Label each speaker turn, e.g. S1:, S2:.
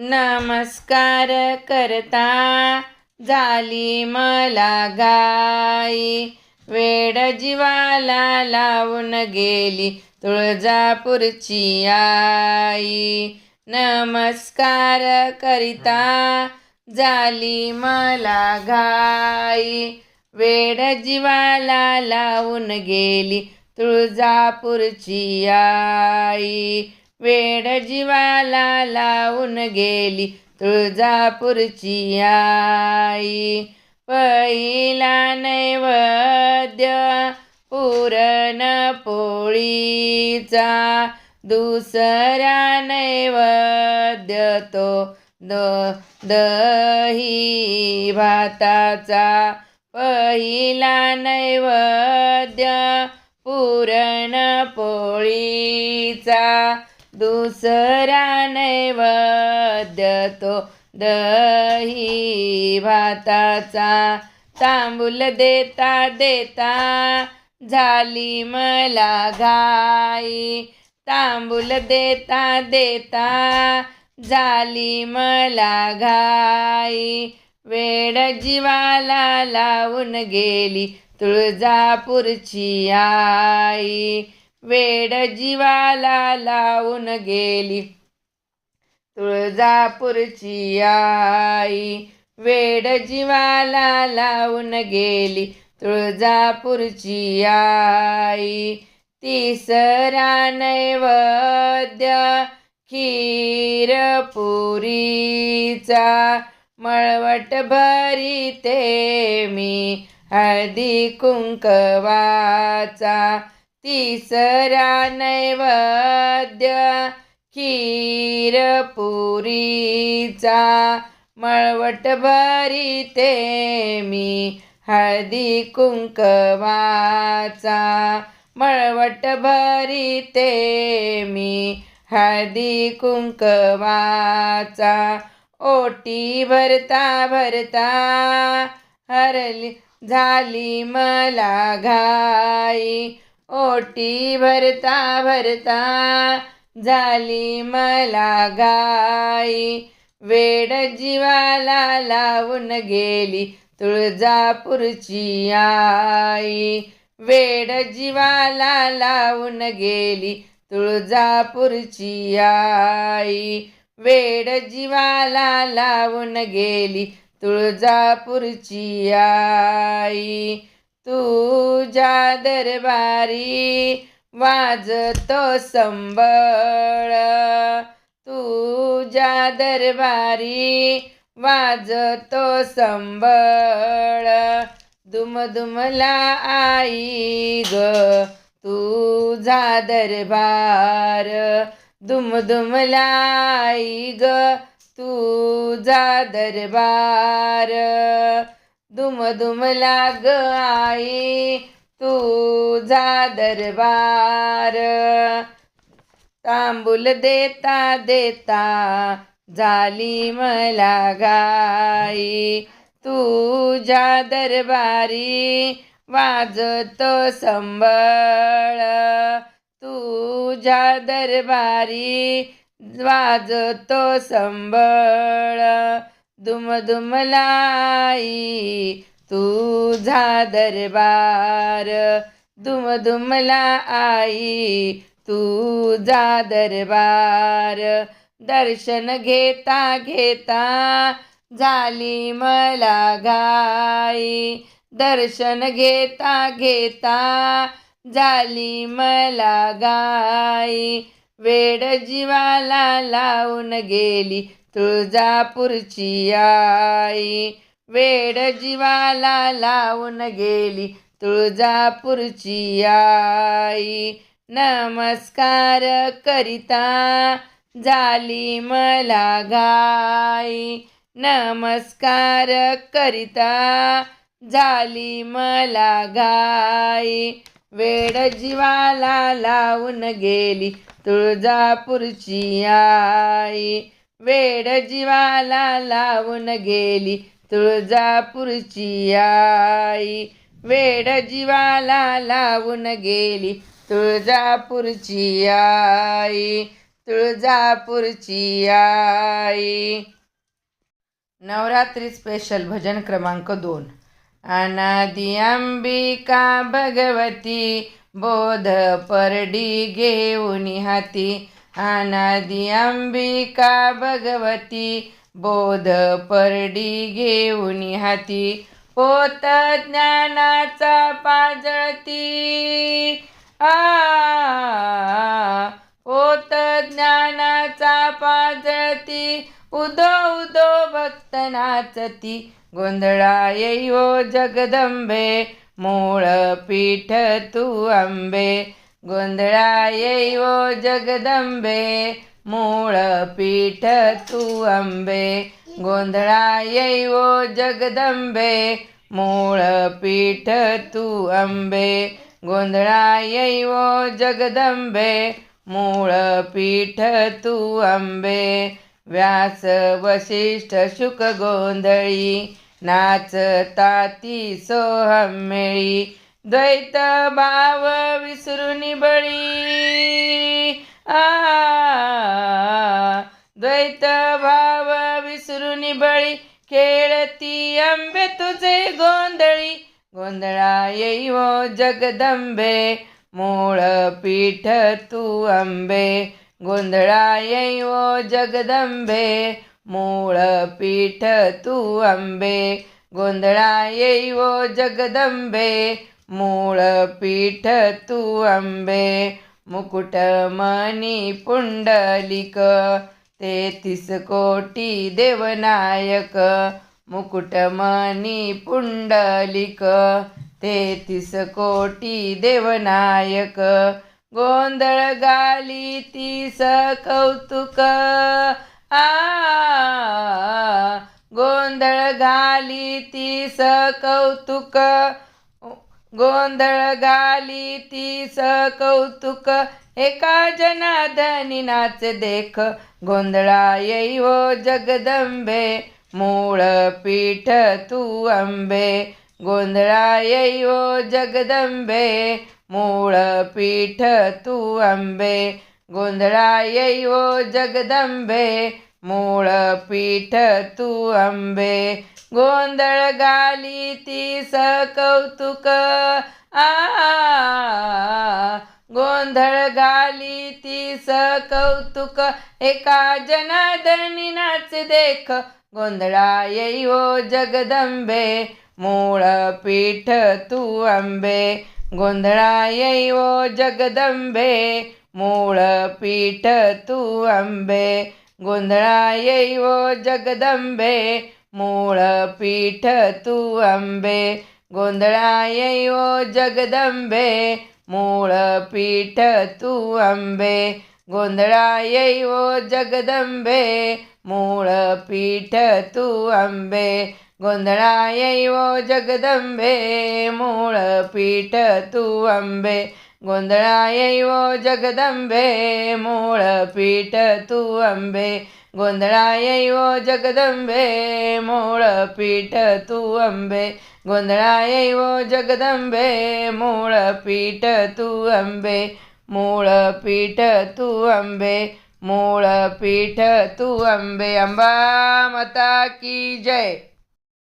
S1: नमस्कार करता झाली मला गाई. वेड जीवाला लावून गेली तुळजापूरची आई. नमस्कार करिता झाली मला गाई. वेड जीवाला लावून गेली तुळजापूरची आई. वेड जीवाला लावून गेली तुळजापूरची आई. पहिला नैवेद्य पुरण पोळीचा दुसरा नैवेद्य तो द दही भाताचा. पहिला नैवेद्य पुरण पोळीचा दुसरा नैवेद्य तो दही भाताचा तांबूल देता देता झाली मला घाई. तांबूल देता देता झाली मला घाई. वेड जीवाला लावून गेली तुळजापूरची आई. वेड जीवाला लावून गेली. तुळजापूरची आई वेड जीवाला लावून गेली. तुळजापूरची आई तिसरा नैवद्य खीर पुरीचा मळवट भरीते मी हळदी कुंकवाचा. तिसरा नैवेद्य खीरपुरीचा मळवट भरीते मी. हळदी कुंकवाचा मळवट भरीते मी. हळदी कुंकवाचा ओटी भरता भरता हरली झाली मला घाई. ओटी भरता भरता झाली मला गाई. वेड जीवाला लावून गेली तुळजापूरची आई. वेड जीवाला लावून गेली तुळजापूरची आई. वेड जीवाला लावून गेली तुळजापूरची आई. तुझ्या दरबारी वाजतो संबळ तुझ्या दरबारी वाजतो संबळ दुमदुमला आई ग तुझा दरबार दुमदुमला आई ग तुझा दरबार. दुमदुमला ग आई तुझा दरबार. तांबूल देता देता झाली मला गाई तुझ्या दरबारी वाजतो संबळ तुझ्या दरबारी वाजतो संबळ दुमदुमलाई तुझा दरबार. दुमदुमला आई तुझा दरबार. दर्शन घेता घेता झाली मला घाई. दर्शन घेता घेता झाली मला गाई वेड जीवाला लावून गेली तुळजापूरची आई. वेड जीवाला लावून गेली तुळजापूरची आई. नमस्कार करिता झाली मला घाई. नमस्कार करिता झाली मला घाई. वेड जीवाला लावून गेली तुळजापूरची आई. वेड जीवाला लावून गेली तुळजापूरची आई. वेड जीवाला लावून गेली तुळजापूरची आई. तुळजापूरची आई. नवरात्री स्पेशल भजन क्रमांक दोन. अनादी अंबिका भगवती बोध परडी घेऊन हाती अनादी अंबिका भगवती बोध परडी घेऊन हाती पोत ज्ञानाचा पाजळती. आ पोत ज्ञानाचा पाजळती उदो उदो भक्त नाचती. गोंधळा येयो जगदंबे मूळ पीठ तू अंबे गोंधळा येयो जगदंबे मूळ पीठ तू अंबे. गोंधळा येयो जगदंबे मूळ पीठ तू अंबे. गोंधळा येयो जगदंबे मूळ पीठ तू अंबे. व्यास वशिष्ठ शुक गोंधळी नाच ताती सोहमेळी द्वैत भाव विसरून बळी आ द्वैत भाव विसरून बळी खेळती अंबे तुझे गोंधळी. गोंधळा येईवो जगदंबे. मूळ पीठ तू अंबे गोंधळा येईवो जगदंबे. मूळ पीठ तू अंबे गोंधळा येईवो जगदंबे. मूळ पीठ तू अंबे मुकुट मणी पुंडलिक तेहतीस कोटी देवनायक मुकुटमणी पुंडलिक तेहतीस कोटी देवनायक गोंधळ गाली तीस कौतुक आ गोंधळ गाली तीस कौतुक गोंधळ घाली तीस कौतुक एका जनाधनी नाच देख. गोंधळा येईवो जगदंबे मूळ पीठ तू अंबे. गोंधळा येईवो जगदंबे मूळ पीठ तू अंबे. गोंधळा येईवो जगदंबे मूळ पीठ तू अंबे गोंधळ गाली तीस कौतुक. आ गोंधळ गाली तीस कौतुक. एका जनादनी नाच देख गोंधळा येईवो जगदंबे. मूळ पीठ तू अंबे गोंधळा येईवो जगदंबे. मूळ पीठ तू अंबे गोंधळा येईवो जगदंबे मूळ पीठ तू अंबे. गोंधळा येईवो जगदंबे मूळ पीठ तू अंबे. गोंधळा येईवो जगदंबे मूळ पीठ तू अंबे. गोंधळा येईवो जगदंबे मूळ पीठ तू अंबे. गोंधळा जगदंबे मूळ पीठ तू अंबे. गोंधळा जगदंबे मूळ पीठ तू अंबे. गोंधळा जगदंबे मूळ पीठ तू अंबे. मूळ पीठ तू अंबे मूळ पीठ तू अंबे. अंबा माता की जय.